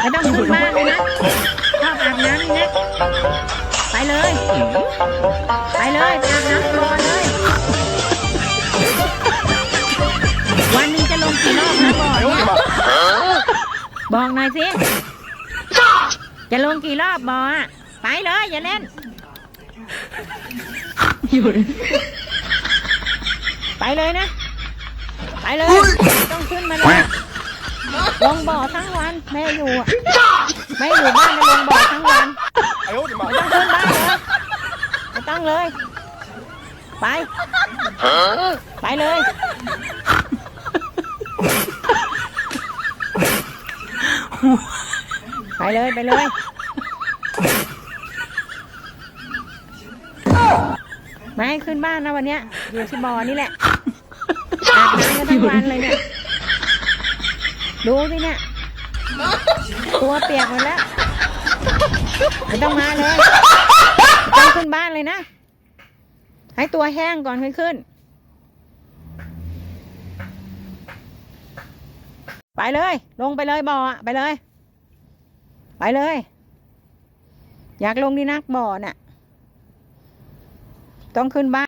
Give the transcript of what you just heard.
ไม่ต้องขึ้นบ้านเลยนะชอบอาบน้ำนี่นะไปเลย ไปเลยไปอาบน้ำรอเลย วันหนึงจะลงกี่รอบนะบอกเนี่ยบอกหน่อยสิ จะลงกี่รอบบอกอะไปเลยอย่าเล่นอยู่เลยไปเลยนะ ไปเลยไม่ต้องขึ้นมาเลย ลงบ่อทั้งวันแม่อยู่อแม่อยู่บ้านไม่ลงบ่อทั้งวันไอ้โอ๊ตมาไม่ต้งขึ้นบ้านเลยตั้งเลย ไป ไปเลย ไปเลยไปเลยไม่ให้ขึ้นบ้านนะวันเนี้ยอยู่ที่บ่อนี่แหละอาบน้กันทั้งวันเลยเนี่ย ดูสิเนี่ย ตัวเปียกหมดแล้ว ไม่ต้องมาเลยต้องขึ้นบ้านเลยนะ ให้ตัวแห้งก่อนค่อยขึ้น ไปเลย ลงไปเลยบ่อไปเลย ไปเลย อยากลงดีนักบ่อน่ะ ต้องขึ้นบ้าน